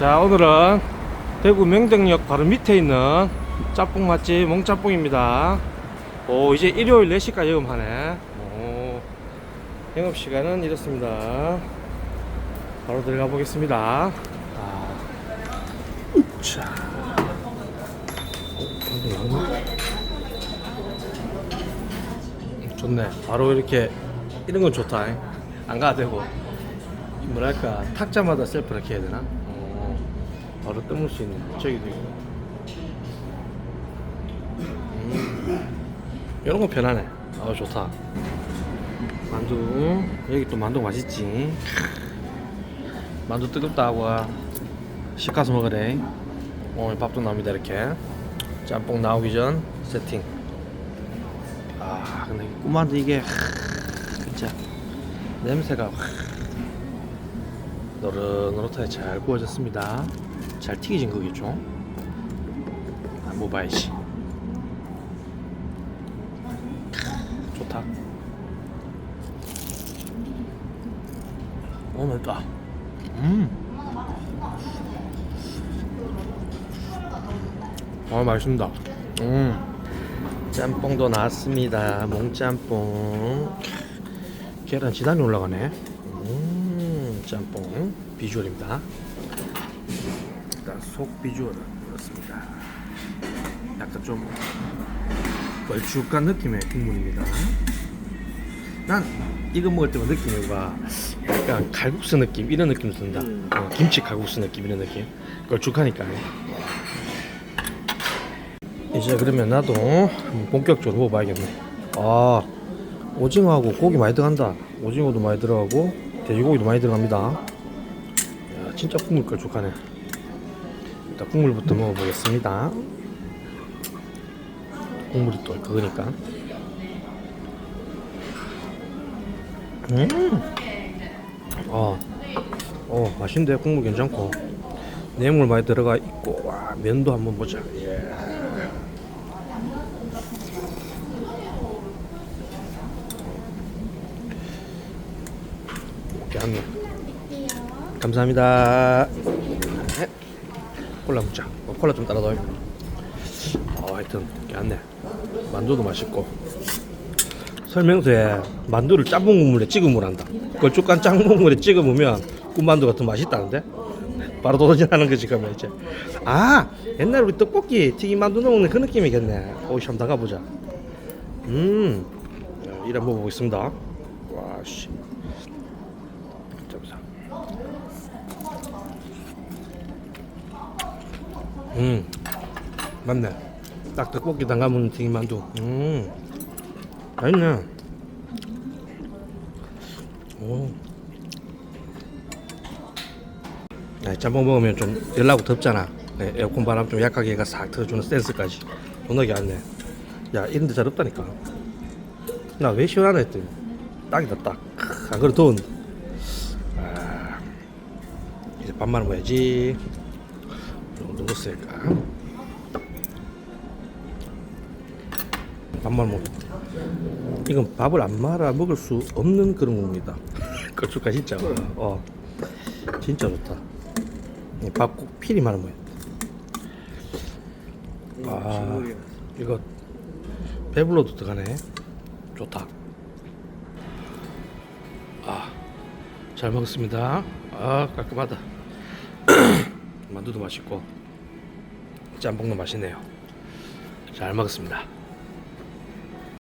자 오늘은 대구 명덕역 바로 밑에 있는 짬뽕 맛집 몽짬뽕입니다. 오 이제 일요일 4시까지 영업하네. 오, 영업시간은 이렇습니다. 바로 들어가 보겠습니다. 아, 자. 좋네. 바로 이렇게 이런 건 좋다. 안 가도 되고. 뭐랄까 탁자마다 셀프 이렇게 해야 되나? 어, 바로 뜸을 수 있는 저기도 있고 음, 이런 거 편하네. 아 좋다. 만두. 여기 또 만두 맛있지. 만두 뜨겁다 하고 시카서 먹으래. 오늘 밥도 나옵니다 이렇게. 짬뽕 나오기 전 세팅. 아 근데 꼬만두 이게 하, 진짜 냄새가 확 노릇노릇하게 잘 구워졌습니다. 잘 튀겨진 거겠죠? 한번 봐야지. 크, 좋다. 오 맵다. 음. 아 맛있습니다. 음. 짬뽕도 나왔습니다. 몽짬뽕. 계란 지단이 올라가네. 음, 짬뽕 비주얼입니다. 속 비주얼은 이렇습니다. 약간 좀 걸쭉한 느낌의 국물입니다. 난 이거 먹을 때만 느끼는 거가 약간 칼국수 느낌 이런 느낌 든다. 어, 김치 칼국수 느낌 이런 느낌. 걸쭉하니까. 이제 그러면 나도 본격적으로 먹어봐야겠네. 아 오징어하고 고기 많이 들어간다. 오징어도 많이 들어가고 돼지고기도 많이 들어갑니다. 야, 진짜 국물 걸쭉하네. 일단 국물부터 먹어보겠습니다. 국물이 또 그거니까. 음, 어, 어 맛있는데 국물 괜찮고 내물 많이 들어가 있고 와 면도 한번 보자. 예. 짠. 감사합니다. 네. 콜라 먹자. 어, 콜라 좀 따라 넣어. 어, 하여튼 깼네. 만두도 맛있고. 설명서에 만두를 짬뽕 국물에 찍어 먹는다. 걸쭉한 짬뽕 국물에 찍어 먹으면 군만두 같은 맛있다는데? 바로 도전하는 거지 그러면 이제. 아 옛날 우리 떡볶이 튀김 만두 넣는 그 느낌이겠네. 오시 한번 나가보자. 음, 자, 이래 한번 먹어보겠습니다. 와 씨. 음, 맞네. 딱 떡볶이 담가먹는 튀김만두. 음, 맛있네. 오. 네, 짬뽕 먹으면 좀 열나고 덥잖아. 네, 에어컨 바람 좀 약하게 해가 싹 틀어주는 센스까지. 존나게 안네. 야, 이런데 잘 없다니까. 나 왜 시원하네 했더니 딱이다 딱. 크, 안 그래 더운데. 아, 이제 밥만 먹어야지. 넣었을까? 밥만 먹. 이건 밥을 안 말아 먹을 수 없는 그런 겁니다. 걸쭉하 진짜. 어, 진짜 좋다. 밥꼭 필히 말아 먹어야 돼. 아, 이거 배불러도 들어가네. 좋다. 아, 잘 먹었습니다. 아, 깔끔하다. 만두도 맛있고 짬뽕도 맛있네요. 잘 먹었습니다.